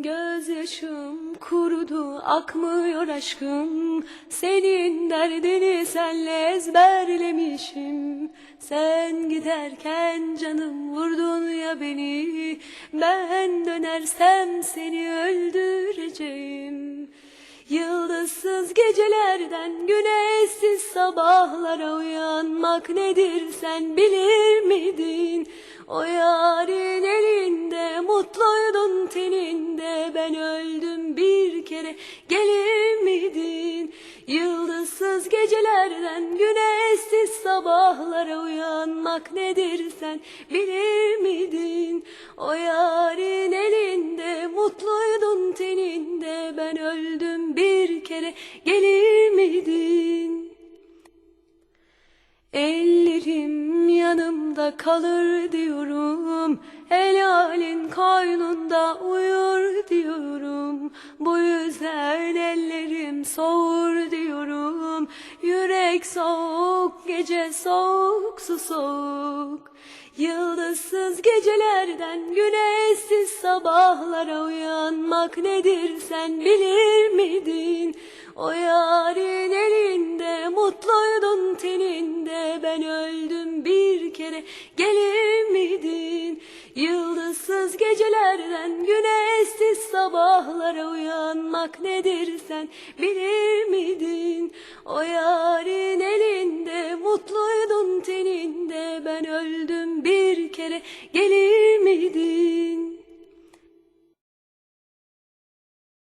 Gözyaşım kurudu akmıyor aşkım. Senin derdini senle ezberlemişim. Sen giderken canım vurdun ya beni. Ben dönersem seni öldüreceğim. Yıldızsız gecelerden güneşsiz sabahlara uyanmak nedir sen bilir miydin? O yarın öldüm bir kere gelir miydin? Yıldızsız gecelerden güneşsiz sabahlara uyanmak nedir sen bilir miydin? O yarın elinde mutluydun teninde ben öldüm bir kere gelir miydin? Ellerim yanımda kalır diyorum Helalin koynunda uyur diyorum Bu yüzden ellerim soğur diyorum Yürek soğuk gece soğuk su soğuk Yıldızsız gecelerden güneşsiz sabahlara uyanmak nedir sen bilir miydin? O yarın elinde mutluydun teninde ben öldüm bir kere gelir miydin? Yıldızsız gecelerden güneşsiz sabahlara uyanmak nedir sen bilir miydin? O yarın elinde mutluydun teninde ben öldüm bir kere gelir